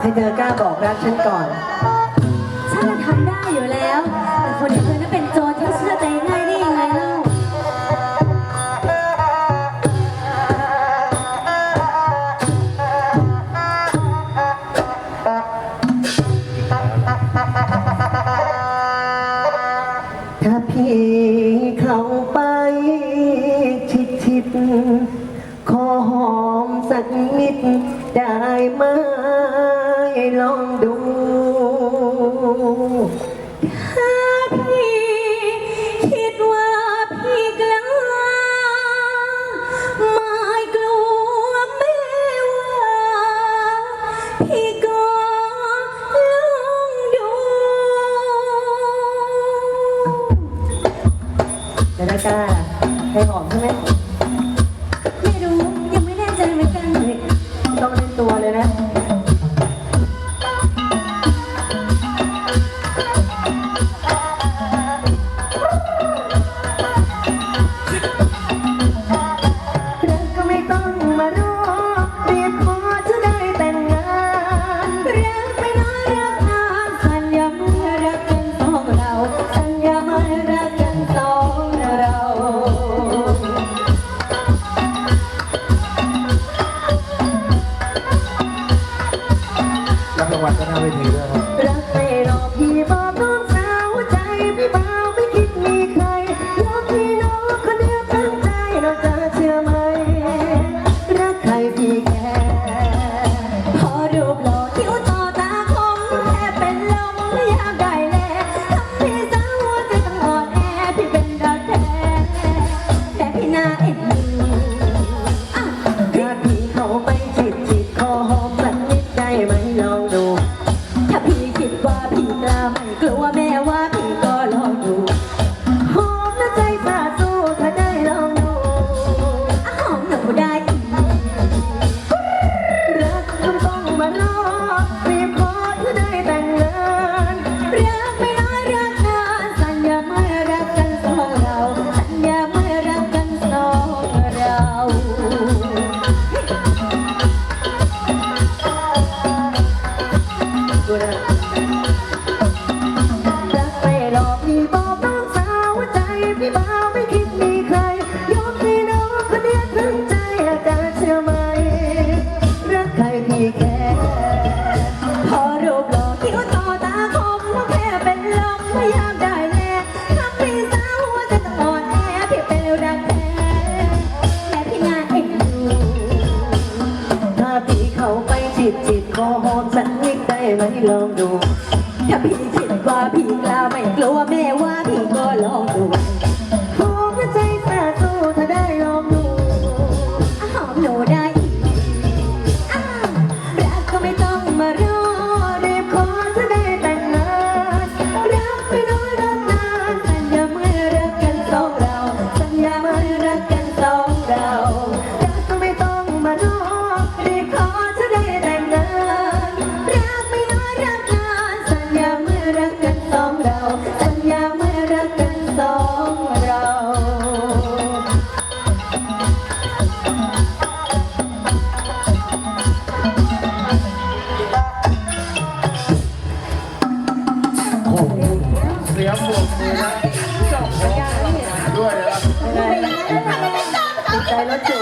ให้เธอกล้าบอกรักฉันก่อน ฉันน่ะทำได้อยู่แล้ว แต่คนอย่างเธอนั้นเป็นโจรที่เชื่อใจง่ายได้ยังไงเล่าถ้าพี่เข้าไปชิดชิดๆขอหอมสักนิดได้ไหม ลองดูถ้าพี่คิดว่าพี่กล้าไม่กลัวแม่ว่าพี่ก็ลองดูจะได้กล้าให้หอมใช่ไหม ก็น้าเวทีด้วยครับ รักไม่หลอกพี่บอกน้องสาวใจพี่เบาไม่คิดมีใครยกพี่น้องคนเดียวตั้งใจเราจะเชื่อไหม รักใครพี่แค่พอรูปหล่อคิ้วต่อตาคมแทบเป็นลมไม่อยากได้แลทำพี่สาวหัวใจต้องอ่อนแอพี่เป็นรักแท้แต่พี่น่าเอ็นดู ดูนะ ไหมลองดู ถ้าพี่คิดว่าพี่กล้าไม่กลัวแม่ว่าพี่ก็ลองดู เสียงบวกมือนะเจ้นอาหารด้วยนะครับยังไงติดใจรถจู